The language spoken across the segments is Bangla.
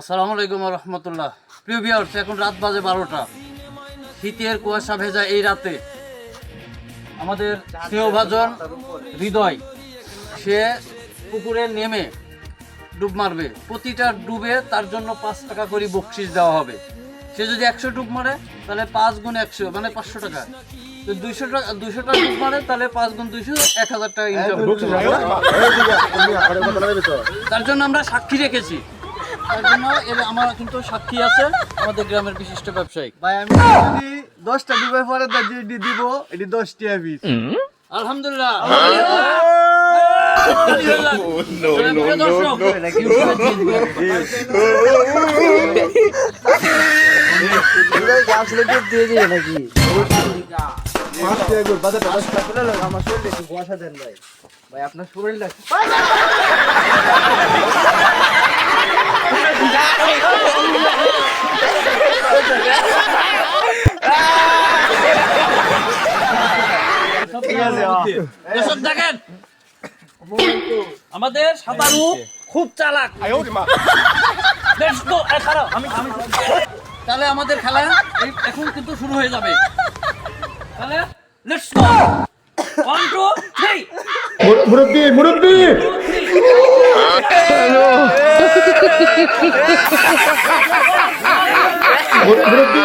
আসসালামু আলাইকুম রহমতুল্লাহ। প্রিয় ভিউয়ার্স এখন রাত বাজে বারোটা। শীতের কুয়াশা ভেজা এই রাতে আমাদের স্নেহভাজন হৃদয় সে পুকুরে নেমে ডুব মারবে। প্রতিটা ডুবে তার জন্য পাঁচ টাকা করে বকশিস দেওয়া হবে। সে যদি একশো ডুব মারে তাহলে পাঁচ গুণ একশো মানে পাঁচশো টাকা। দুইশো টাকা দুইশো টাকা ডুব মারে তাহলে পাঁচ গুণ দুইশো এক হাজার টাকা ইনকাম তার জন্য আমরা সাক্ষী রেখেছি। তার জন্য এর আমার কিন্তু সাক্ষী আছে আমাদের গ্রামের বিশিষ্ট ব্যবসায়ী ভাই আমি যদি দশটা পরে দিব এটি দশটি আলহামদুলিল্লাহ। দিয়ে দিয়ে নাকি? আমার একটু কুয়াশা দেন ভাই। ভাই আপনার শরীরটা ঠিক আছে দর্শক দেখেন। আমাদের সাঁতারু খুব চালাক। তাহলে আমাদের খেলা এখন কিন্তু শুরু হয়ে যাবে। তাহলে let's go one two three মুরব্বী মুরব্বী! মুরব্বী!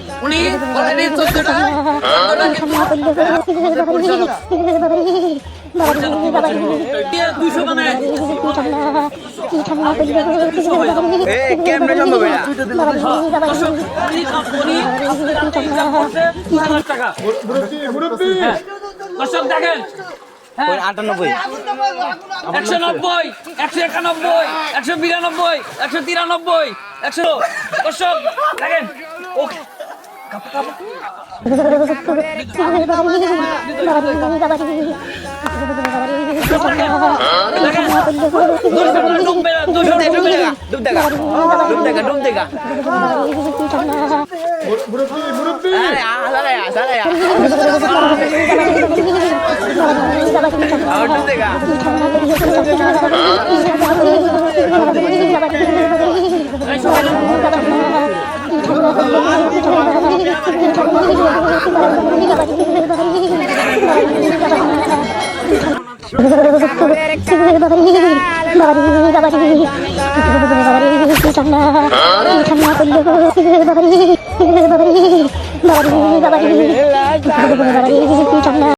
উনি অলরেডি চোদ্দটা। দর্শক মুরব্বী দর্শক দেখেন। হ্যাঁ। আটানব্বই। একশো নব্বই একশো একানব্বই একশো বিরানব্বই একশো তিরানব্বই একশো দর্শক দেখেন। ওকে। ডুব দেখা ডুব